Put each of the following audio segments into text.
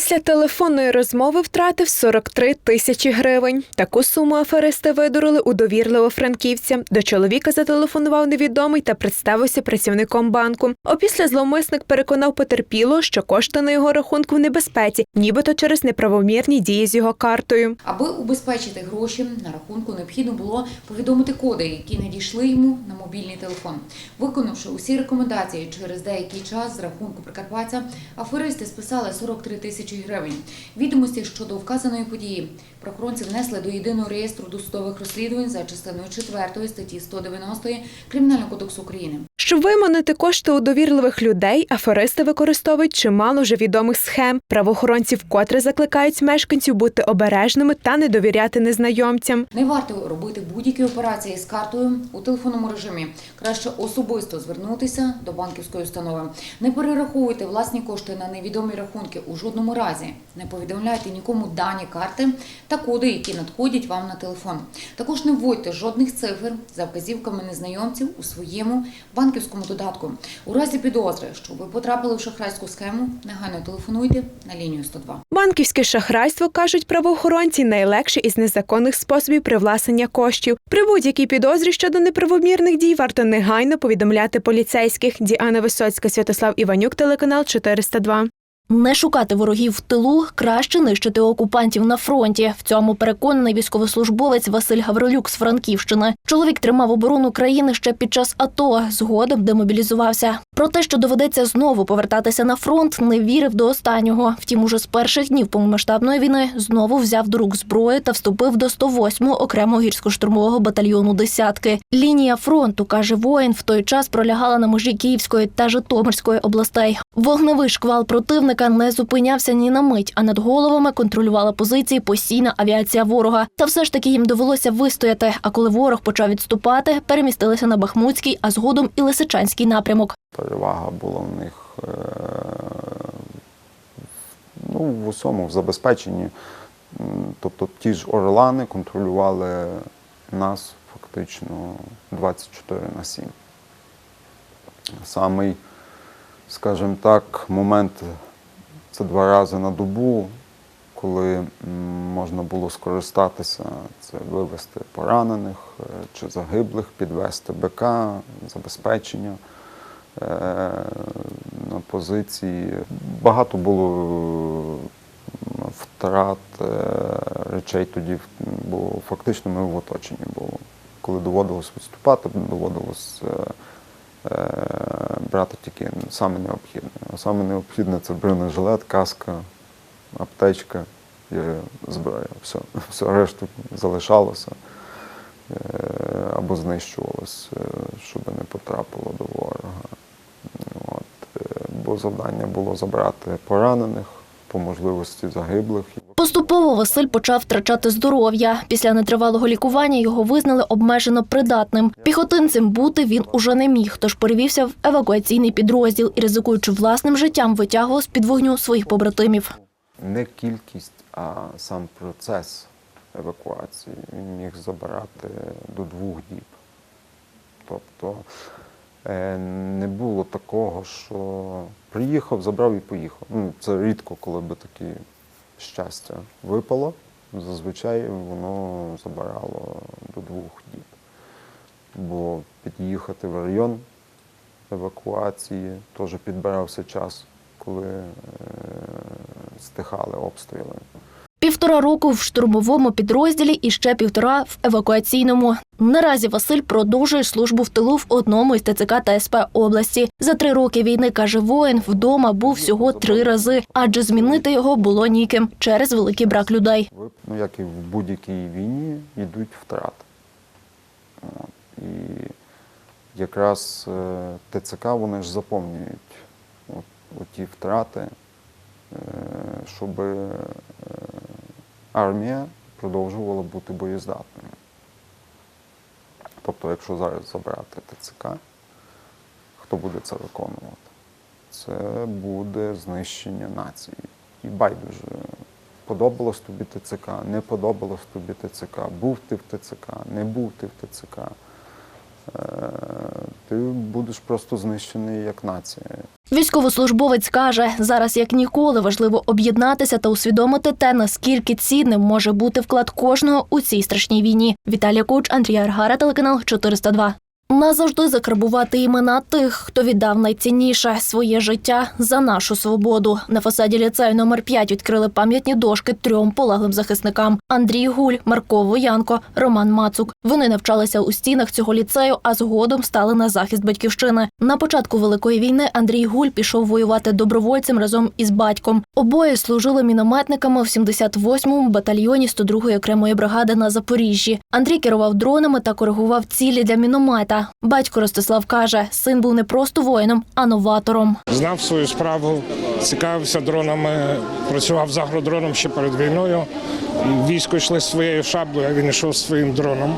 Після телефонної розмови втратив 43 тисячі гривень. Таку суму аферисти видурили у довірливо франківця. До чоловіка зателефонував невідомий та представився працівником банку. Опісля зловмисник переконав потерпілого, що кошти на його рахунку в небезпеці, нібито через неправомірні дії з його картою. Аби убезпечити гроші, на рахунку необхідно було повідомити коди, які надійшли йому на мобільний телефон. Виконавши усі рекомендації, через деякий час з рахунку Прикарпаття аферисти списали 43 тисячі гривень. Відомості щодо вказаної події правоохоронці внесли до єдиного реєстру досудових розслідувань за частиною 4 статті 190 Кримінального кодексу України. Щоб виманити кошти у довірливих людей, аферисти використовують чимало вже відомих схем. Правоохоронці вкотре закликають мешканців бути обережними та не довіряти незнайомцям. Не варто робити будь-які операції з картою у телефонному режимі. Краще особисто звернутися до банківської установи. Не перераховуйте власні кошти на невідомі рахунки у жодному разі. Не повідомляйте нікому дані карти та коди, які надходять вам на телефон. Також не вводьте жодних цифр за вказівками незнайомців у своєму банківському додатку. У разі підозри, що ви потрапили в шахрайську схему, негайно телефонуйте на лінію 102. Банківське шахрайство кажуть правоохоронці найлегше із незаконних способів привласнення коштів. При будь-якій підозрі щодо неправомірних дій варто негайно повідомляти поліцейських. Діана Висоцька, Святослав Іванюк, телеканал 402. Не шукати ворогів в тилу, краще нищити окупантів на фронті. В цьому переконаний військовослужбовець Василь Гаврилюк з Франківщини. Чоловік тримав оборону країни ще під час АТО, згодом демобілізувався. Про те, що доведеться знову повертатися на фронт, не вірив до останнього. Втім, уже з перших днів повномасштабної війни знову взяв до рук зброю та вступив до 108-го окремого гірсько-штурмового батальйону десятки. Лінія фронту каже воїн, в той час пролягала на межі Київської та Житомирської областей. Вогневий шквал противника не зупинявся ні на мить, а над головами контролювала позиції постійна авіація ворога. Та все ж таки їм довелося вистояти. А коли ворог почав відступати, перемістилися на Бахмутський, а згодом і Лисичанський напрямок. Перевага була в них е, ну, в усьому, в забезпеченні. Тобто ті ж орлани контролювали нас фактично 24 на 7. Самий, скажімо так, момент це два рази на добу, коли можна було скористатися, це вивезти поранених е, чи загиблих, підвести БК, забезпечення на позиції. Багато було е, втрат е, речей тоді, бо фактично ми в оточенні було. Коли доводилось відступати, доводилось е, е, брати тільки саме необхідне. А саме необхідне це бронежилет, каска, аптечка і зброя. Все, все решту залишалося е, або знищувалося, е, щоб не потрапило до ворога. От, е, бо завдання було забрати поранених, по можливості загиблих. Поступово Василь почав втрачати здоров'я. Після нетривалого лікування його визнали обмежено придатним. Піхотинцем бути він уже не міг, тож перевівся в евакуаційний підрозділ і, ризикуючи власним життям, витягував з під вогню своїх побратимів. Не кількість, а сам процес евакуації він міг забирати до двох діб. Тобто е, не було такого, що приїхав, забрав і поїхав. Ну, це рідко, коли би таке щастя випало. Зазвичай воно забирало до двох діб. Бо під'їхати в район евакуації теж підбирався час, коли е, стихали обстріли. Півтора року в штурмовому підрозділі і ще півтора в евакуаційному. Наразі Василь продовжує службу в тилу в одному із ТЦК та СП області. За три роки війни, каже воїн, вдома був всього три рази, адже змінити його було ніким через великий брак людей. Ну, як і в будь-якій війні, йдуть втрати. І якраз е, ТЦК вони ж заповнюють от, оті втрати, щоб е, армія продовжувала бути боєздатною. Тобто, якщо зараз забрати ТЦК, хто буде це виконувати? Це буде знищення нації. І байдуже, подобалось тобі ТЦК, не подобалось тобі ТЦК, був ти в ТЦК, не був ти в ТЦК. Е, Ти будеш просто знищений як нація. Військовослужбовець каже, зараз як ніколи важливо об'єднатися та усвідомити те, наскільки цінним може бути вклад кожного у цій страшній війні. Віталія Куч, Андрій Аргара, телеканал 402. Назавжди закарбувати імена тих, хто віддав найцінніше своє життя за нашу свободу. На фасаді ліцею номер 5 відкрили пам'ятні дошки трьом полеглим захисникам: Андрій Гуль, Марко Воянко, Роман Мацук. Вони навчалися у стінах цього ліцею, а згодом стали на захист батьківщини. На початку великої війни Андрій Гуль пішов воювати добровольцем разом із батьком. Обоє служили мінометниками в 78-му батальйоні 102-ї окремої бригади на Запоріжжі. Андрій керував дронами та коригував цілі для міномета. Батько Ростислав каже, син був не просто воїном, а новатором. Знав свою справу, цікавився дронами, працював за агродроном ще перед війною. Військо йшли своєю шаблею, а він йшов своїм дроном.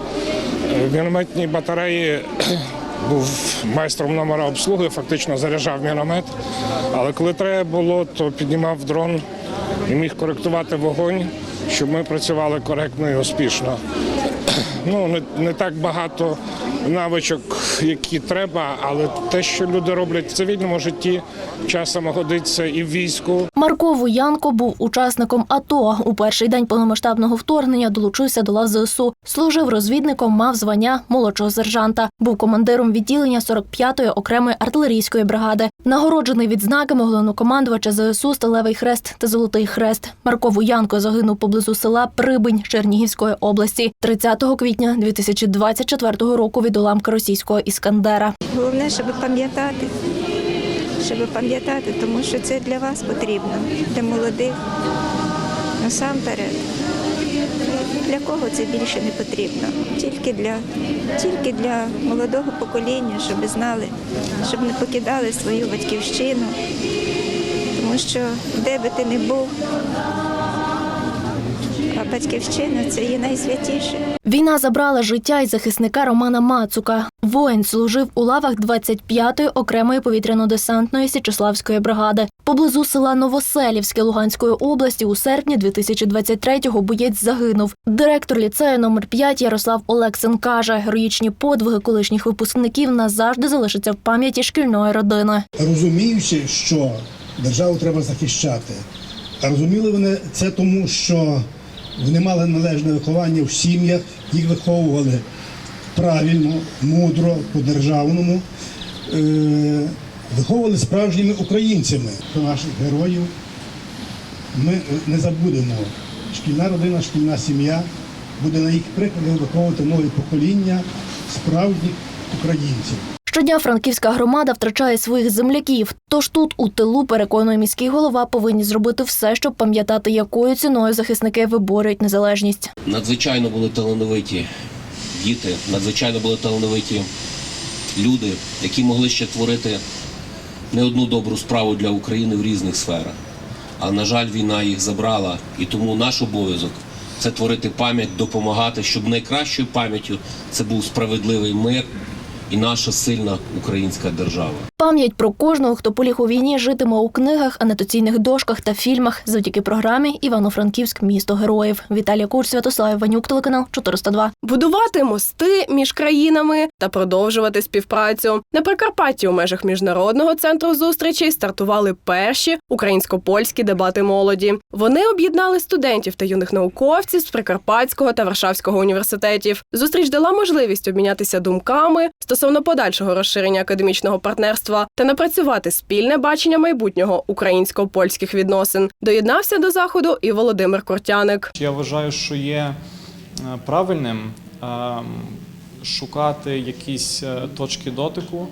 В мінометній батареї був майстром номера обслуги, фактично заряджав міномет. Але коли треба було, то піднімав дрон і міг коректувати вогонь, щоб ми працювали коректно і успішно. Ну, не, не так багато навичок, які треба, але те, що люди роблять в цивільному житті, часом годиться і в війську. Марко Воянко був учасником АТО. У перший день повномасштабного вторгнення долучився до лав ЗСУ. Служив розвідником, мав звання молодшого сержанта. Був командиром відділення 45-ї окремої артилерійської бригади. Нагороджений відзнаками головнокомандувача ЗСУ Сталевий Хрест та Золотий Хрест. Марко Воянко загинув поблизу села Прибинь Чернігівської області 30 квітня 2024 року від уламка російського іскандера. Головне, щоб пам'ятати, щоб пам'ятати, тому що це для вас потрібно, для молодих. Насамперед. Для кого це більше не потрібно? Тільки для, тільки для молодого покоління, щоб знали, щоб не покидали свою батьківщину. Тому що де би ти не був, а батьківщина це є найсвятіше. Війна забрала життя й захисника Романа Мацука. Воїн служив у лавах 25-ї окремої повітряно-десантної Січеславської бригади. Поблизу села Новоселівське Луганської області у серпні 2023-го боєць загинув. Директор ліцею номер 5 Ярослав Олексин каже, героїчні подвиги колишніх випускників назавжди залишаться в пам'яті шкільної родини. розуміючи, що державу треба захищати. А розуміли вони це тому, що вони мали належне виховання в сім'ях, їх виховували правильно, мудро, по-державному, е- виховували справжніми українцями. Наших героїв ми не забудемо. Шкільна родина, шкільна сім'я буде на їх прикладах виховувати нові покоління справжніх українців. Щодня франківська громада втрачає своїх земляків. Тож тут, у тилу, переконує міський голова, повинні зробити все, щоб пам'ятати, якою ціною захисники виборюють незалежність. надзвичайно були талановиті діти, надзвичайно були талановиті люди, які могли ще творити не одну добру справу для України в різних сферах. А на жаль, війна їх забрала, і тому наш обов'язок це творити пам'ять, допомагати, щоб найкращою пам'яттю це був справедливий мир і наша сильна українська держава. Пам'ять про кожного, хто поліг у війні, житиме у книгах, анотаційних дошках та фільмах завдяки програмі Івано-Франківськ місто героїв. Віталія Курч, Святослав Іванюк, телеканал 402. будувати мости між країнами та продовжувати співпрацю. На Прикарпатті у межах міжнародного центру зустрічей стартували перші українсько-польські дебати молоді. Вони об'єднали студентів та юних науковців з Прикарпатського та Варшавського університетів. Зустріч дала можливість обмінятися думками стосовно подальшого розширення академічного партнерства та напрацювати спільне бачення майбутнього українсько-польських відносин. Доєднався до заходу і Володимир Кортяник. Я вважаю, що є е, правильним е, шукати якісь е, точки дотику,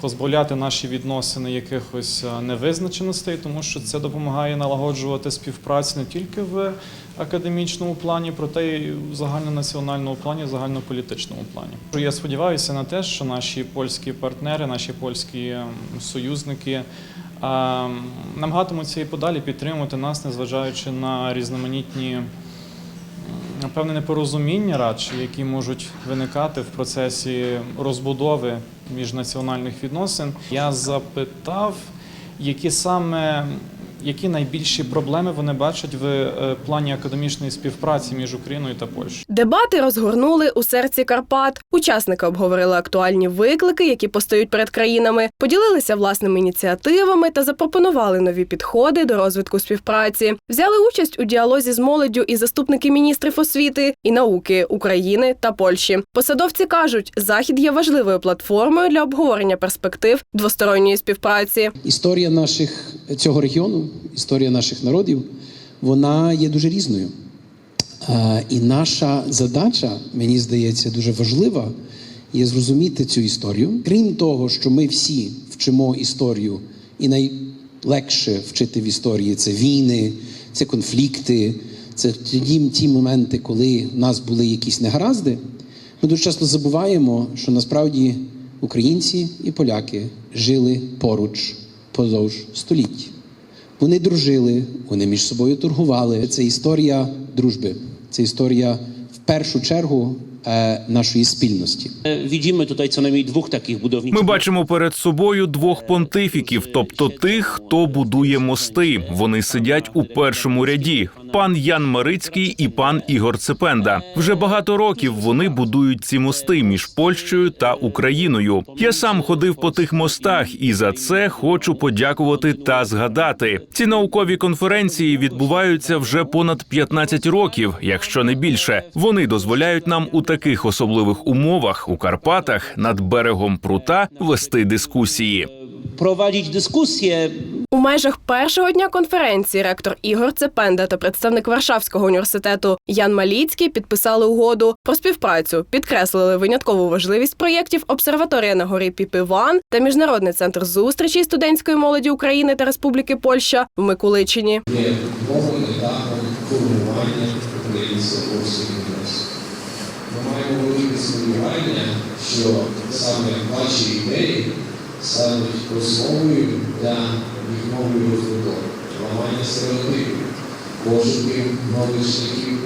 позбавляти наші відносини якихось невизначеностей, тому що це допомагає налагоджувати співпрацю не тільки в академічному плані, проте й в загальнонаціональному плані, в загальнополітичному плані. Я сподіваюся на те, що наші польські партнери, наші польські ем, союзники е, намагатимуться і подалі підтримувати нас, незважаючи на різноманітні м, напевне непорозуміння радше, які можуть виникати в процесі розбудови міжнаціональних відносин. Я запитав, які саме які найбільші проблеми вони бачать в е, плані академічної співпраці між Україною та Польщею. Дебати розгорнули у серці Карпат. Учасники обговорили актуальні виклики, які постають перед країнами, поділилися власними ініціативами та запропонували нові підходи до розвитку співпраці. Взяли участь у діалозі з молоддю і заступники міністрів освіти і науки України та Польщі. Посадовці кажуть, захід є важливою платформою для обговорення перспектив двосторонньої співпраці. Історія наших цього регіону, історія наших народів, вона є дуже різною. І наша задача, мені здається, дуже важлива, є зрозуміти цю історію. Крім того, що ми всі вчимо історію, і найлегше вчити в історії це війни, це конфлікти, це ті, ті моменти, коли в нас були якісь негаразди. Ми дуже часто забуваємо, що насправді українці і поляки жили поруч подовж століть. Вони дружили, вони між собою торгували. Це історія дружби, це історія в першу чергу е, нашої спільності. Najmniej dwóch takich budowniczych. Ми бачимо перед собою двох понтифіків, тобто тих, хто будує мости. Вони сидять у першому ряді. Пан Ян Марицький і пан Ігор Цепенда. Вже багато років вони будують ці мости між Польщею та Україною. Я сам ходив по тих мостах, і за це хочу подякувати та згадати. Ці наукові конференції відбуваються вже понад 15 років, якщо не більше. Вони дозволяють нам у таких особливих умовах у Карпатах над берегом прута вести дискусії. Prowadzić dyskusję У межах першого дня конференції ректор Ігор Цепенда та представник Варшавського університету Ян Маліцький підписали угоду про співпрацю, підкреслили виняткову важливість проєктів Обсерваторія на горі Піпіван та Міжнародний центр зустрічей студентської молоді України та Республіки Польща в Миколичині. Є новим етапом формування українського польського. Ми маємо велике сподівання, що саме ваші ідеї стануть основою для нової розбудови, ламання стереотипів, пошуків нових шляхів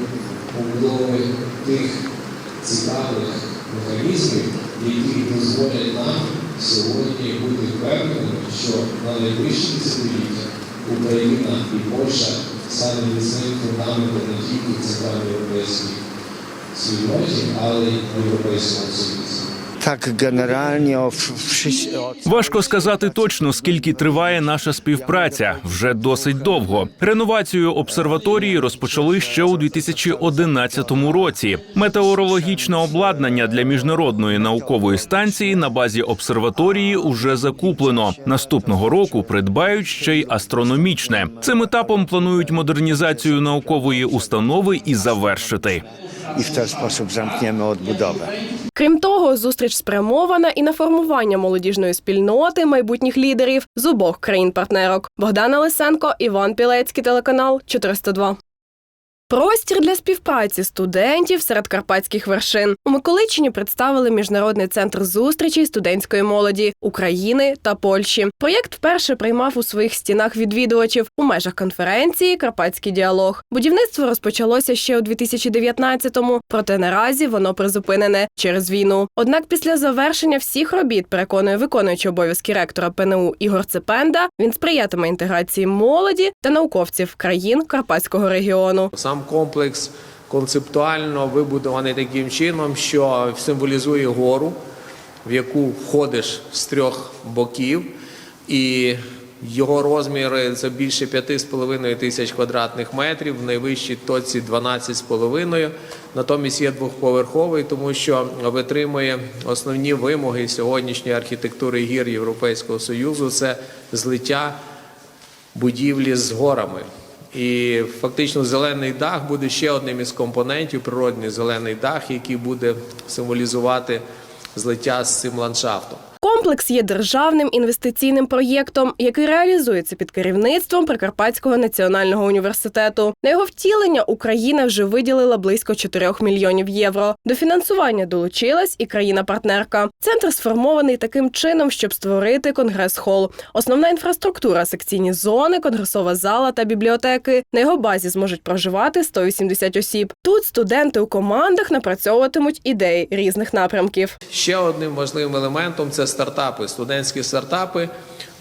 побудови тих цікавих механізмів, які дозволять нам сьогодні бути впевненими, що на найближчі десятиліття Україна і Польща стане міцним фундаментом не тільки в центральноєвропейській спільноті, але й Європейському Союзі. Tak, generalnie. Важко сказати точно, скільки триває наша співпраця. Вже досить довго. Реновацію обсерваторії розпочали ще у 2011 році. Метеорологічне обладнання для міжнародної наукової станції на базі обсерваторії уже закуплено. Наступного року придбають ще й астрономічне. Цим етапом планують модернізацію наукової установи і завершити. I w ten sposób zamkniemy odbudowę. Крім того, зустріч спрямована і на формування молодіжної спільноти майбутніх лідерів з обох країн-партнерок. Богдана Лисенко, Іван Пілецький, телеканал 402. Простір для співпраці студентів серед карпатських вершин у Миколичині представили міжнародний центр зустрічей студентської молоді України та Польщі. Проєкт вперше приймав у своїх стінах відвідувачів у межах конференції Карпатський діалог. Будівництво розпочалося ще у 2019-му, проте наразі воно призупинене через війну. Однак, після завершення всіх робіт, переконує виконуючий обов'язки ректора ПНУ Ігор Цепенда, він сприятиме інтеграції молоді та науковців країн Карпатського регіону. Сам комплекс концептуально вибудований таким чином, що символізує гору, в яку входиш з трьох боків, і його розміри це більше 5,5 тисяч квадратних метрів, в найвищій точці 12,5. Натомість є двохповерховий, тому що витримує основні вимоги сьогоднішньої архітектури гір Європейського Союзу це злиття будівлі з горами. І фактично зелений дах буде ще одним із компонентів, природний зелений дах, який буде символізувати злиття з цим ландшафтом. Комплекс є державним інвестиційним проєктом, який реалізується під керівництвом Прикарпатського національного університету. На його втілення Україна вже виділила близько 4 мільйонів євро. До фінансування долучилась і країна-партнерка. Центр сформований таким чином, щоб створити конгрес-хол. Основна інфраструктура, секційні зони, конгресова зала та бібліотеки. На його базі зможуть проживати 180 осіб. Тут студенти у командах напрацьовуватимуть ідеї різних напрямків. Ще одним важливим елементом це стартапи, студентські стартапи.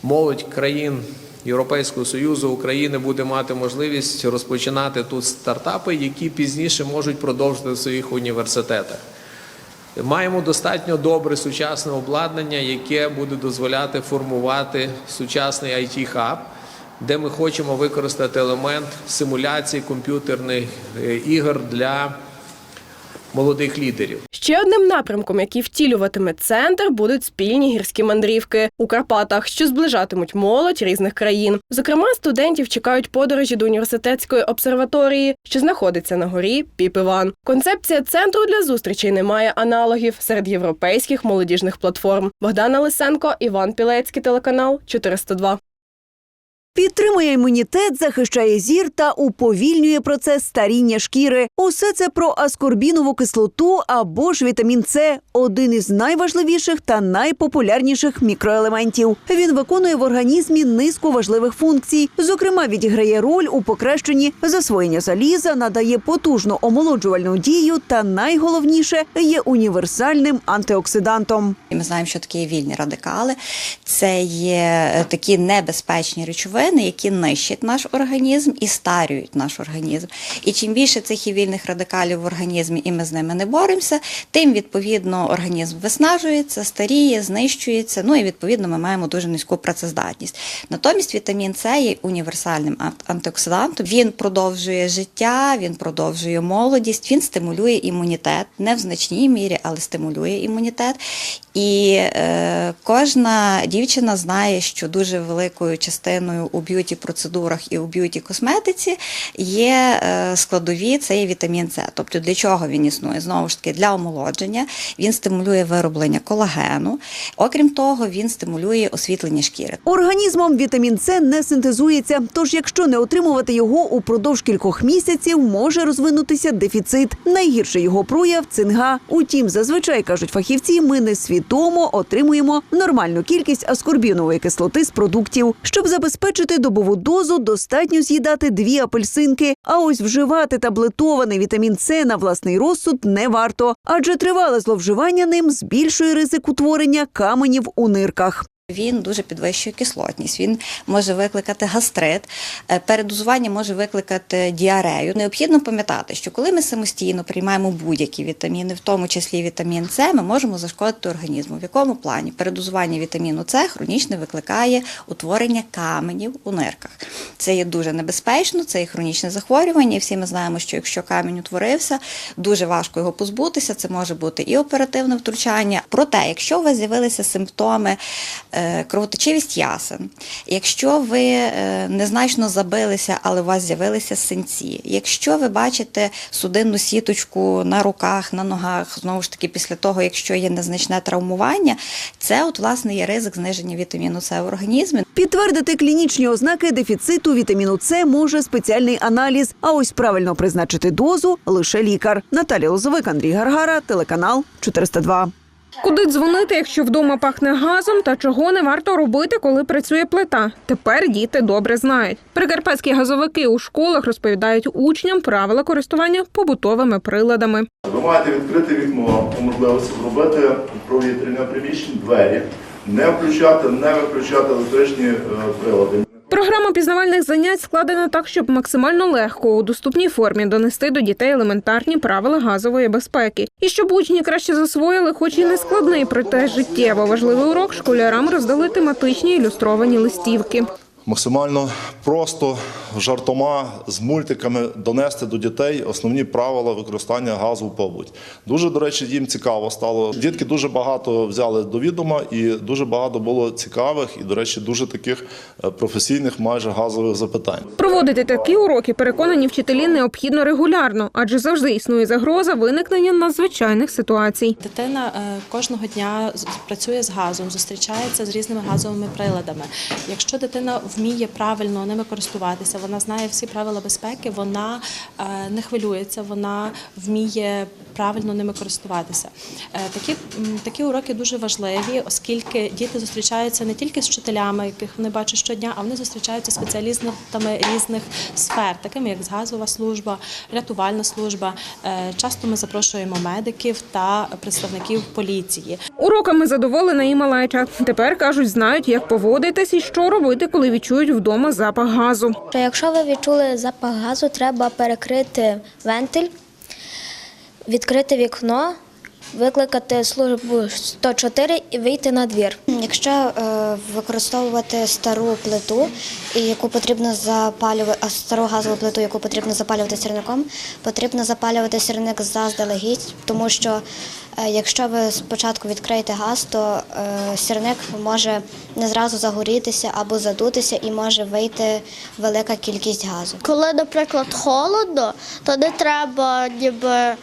Молодь країн Європейського Союзу Україна буде мати можливість розпочинати тут стартапи, які пізніше можуть продовжити в своїх університетах. Маємо достатньо добре сучасне обладнання, яке буде дозволяти формувати сучасний it хаб де ми хочемо використати елемент симуляції комп'ютерних е, ігор для молодих лідерів. Ще одним напрямком, який втілюватиме центр, будуть спільні гірські мандрівки у Карпатах, що зближатимуть молодь різних країн. Зокрема, студентів чекають подорожі до університетської обсерваторії, що знаходиться на горі Піп-Іван. Концепція центру для зустрічей не має аналогів серед європейських молодіжних платформ. Богдана Лисенко, Іван Пілецький, телеканал 402. Підтримує імунітет, захищає зір та уповільнює процес старіння шкіри. Усе це про аскорбінову кислоту або ж вітамін С – один із найважливіших та найпопулярніших мікроелементів. Він виконує в організмі низку важливих функцій. Зокрема, відіграє роль у покращенні засвоєння заліза, надає потужну омолоджувальну дію та найголовніше є універсальним антиоксидантом. Ми знаємо, що таке є вільні радикали. Це є е, такі небезпечні речовини, які нищать наш організм і старюють наш організм. І чим більше цих є вільних радикалів в організмі, і ми з ними не боремося, тим відповідно організм виснажується, старіє, знищується. Ну і відповідно ми маємо дуже низьку працездатність. Натомість вітамін С є універсальним антиоксидантом. Він продовжує життя, він продовжує молодість, він стимулює імунітет не в значній мірі, але стимулює імунітет. І е, кожна дівчина знає, що дуже великою частиною у б'юті процедурах і у б'юті косметиці є е, складові, це є вітамін С. Тобто для чого він існує? Знову ж таки, для омолодження, він стимулює вироблення колагену. Окрім того, він стимулює освітлення шкіри. Організмом вітамін С не синтезується, тож якщо не отримувати його упродовж кількох місяців, може розвинутися дефіцит. Найгірший його прояв цинга. Утім, зазвичай кажуть фахівці, ми несвідомо отримуємо нормальну кількість аскорбінової кислоти з продуктів. Щоб забезпечити добову дозу, достатньо з'їдати дві апельсинки. А ось вживати таблетований вітамін С на власний розсуд не варто, адже тривале зловживання ним збільшує ризик утворення каменів у нирках. Він дуже підвищує кислотність. Він може викликати гастрит. Е, Передозування може викликати діарею. Необхідно пам'ятати, що коли ми самостійно приймаємо будь-які вітаміни, в тому числі вітамін С, ми можемо зашкодити організму. В якому плані передозування вітаміну С хронічно викликає утворення каменів у нирках. Це є дуже небезпечно, це є хронічне захворювання. І всі ми знаємо, що якщо камінь утворився, дуже важко його позбутися. Це може бути і оперативне втручання. Проте, якщо у вас з'явилися симптоми е, кровоточивість ясен, якщо ви е, незначно забилися, але у вас з'явилися синці, якщо ви бачите судинну сіточку на руках, на ногах, знову ж таки, після того, якщо є незначне травмування, це от власне є ризик зниження вітаміну С в організмі. Підтвердити клінічні ознаки дефіциту вітаміну С може спеціальний аналіз. А ось правильно призначити дозу лише лікар. Наталія Лозовик, Андрій Гаргара, телеканал 402. Куди дзвонити, якщо вдома пахне газом, та чого не варто робити, коли працює плита? Тепер діти добре знають. Прикарпатські газовики у школах розповідають учням правила користування побутовими приладами. Ви маєте відкрити вікно по можливості зробити провітрення приміщень, двері, не включати, не виключати електричні е, прилади. Пізнавальних занять складено так, щоб максимально легко у доступній формі донести до дітей елементарні правила газової безпеки, і щоб учні краще засвоїли, хоч і не складний, проте життєво важливий урок, школярам роздали тематичні ілюстровані листівки. Максимально просто жартома з мультиками донести до дітей основні правила використання газу в побуті. Дуже, до речі, їм цікаво стало. Дітки дуже багато взяли до відома і дуже багато було цікавих і, до речі, дуже таких е, професійних майже газових запитань. Проводити такі уроки, переконані вчителі, необхідно регулярно, адже завжди існує загроза виникнення надзвичайних ситуацій. Дитина е, кожного дня працює з газом, зустрічається з різними газовими приладами. Якщо дитина вміє правильно ними користуватися, вона знає всі правила безпеки, вона е, не хвилюється, вона вміє правильно ними користуватися. Е, Такі, такі уроки дуже важливі, оскільки діти зустрічаються не тільки з вчителями, яких вони бачать щодня, а вони зустрічаються з спеціалістами різних сфер, такими як газова служба, рятувальна служба. Е, Часто ми запрошуємо медиків та представників поліції. Уроками задоволена і малеча. Тепер кажуть, знають, як поводитись і що робити, коли відчують вдома запах газу. Якщо ви відчули запах газу, треба перекрити вентиль, відкрити вікно, викликати службу 104 і вийти на двір. Якщо е, використовувати стару плиту, яку потрібно запалювати, стару газову плиту, яку потрібно запалювати сірником, потрібно запалювати сірник заздалегідь, тому що якщо ви спочатку відкриєте газ, то е, сірник може не зразу загорітися або задутися і може вийти велика кількість газу. Коли, наприклад, холодно, то не треба ніби е,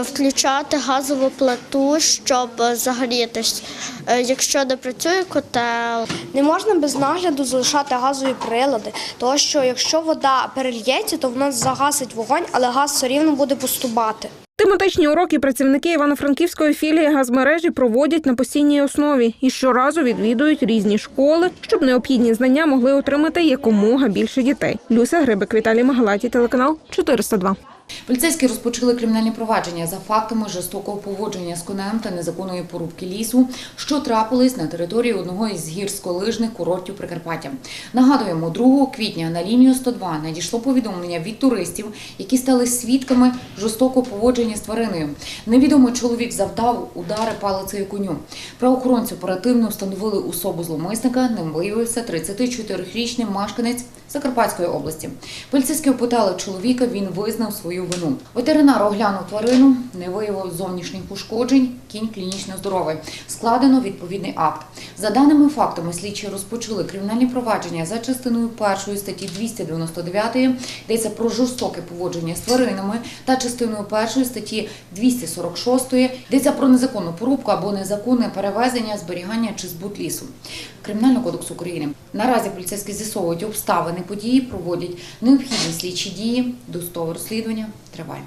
включати газову плиту, щоб загрітись. Е, Якщо не працює котел, Не можна без нагляду залишати газові прилади, тому що якщо вода перельється, то вона загасить вогонь, але газ все рівно буде поступати. Тематичні уроки працівники Івано-Франківської філії газмережі проводять на постійній основі і щоразу відвідують різні школи, щоб необхідні знання могли отримати якомога більше дітей. Люся Грибик, Віталій Магалаті, телеканал 402. Поліцейські розпочали кримінальні провадження за фактами жорстокого поводження з конем та незаконної порубки лісу, що трапились на території одного із гірськолижних курортів Прикарпаття. Нагадуємо, 2 квітня на лінію 102 надійшло повідомлення від туристів, які стали свідками жорстокого поводження з твариною. Невідомий чоловік завдав удари палицею коню. Правоохоронці оперативно встановили особу зловмисника. Ним виявився 34-річний мешканець Закарпатської області. Поліцейські опитали чоловіка, він визнав свою вину. Ветеринар оглянув тварину, не виявив зовнішніх пошкоджень, кінь клінічно здоровий. Складено відповідний акт. За даними фактами, слідчі розпочали кримінальні провадження за частиною першої статті 299, йдеться про жорстоке поводження з тваринами, та частиною першої статті 246, йдеться про незаконну порубку або незаконне перевезення, зберігання чи збут лісу. Кримінального кодексу України. Наразі поліцейські з'ясовують обставини події, проводять необхідні слідчі дії, достове розслідування триває.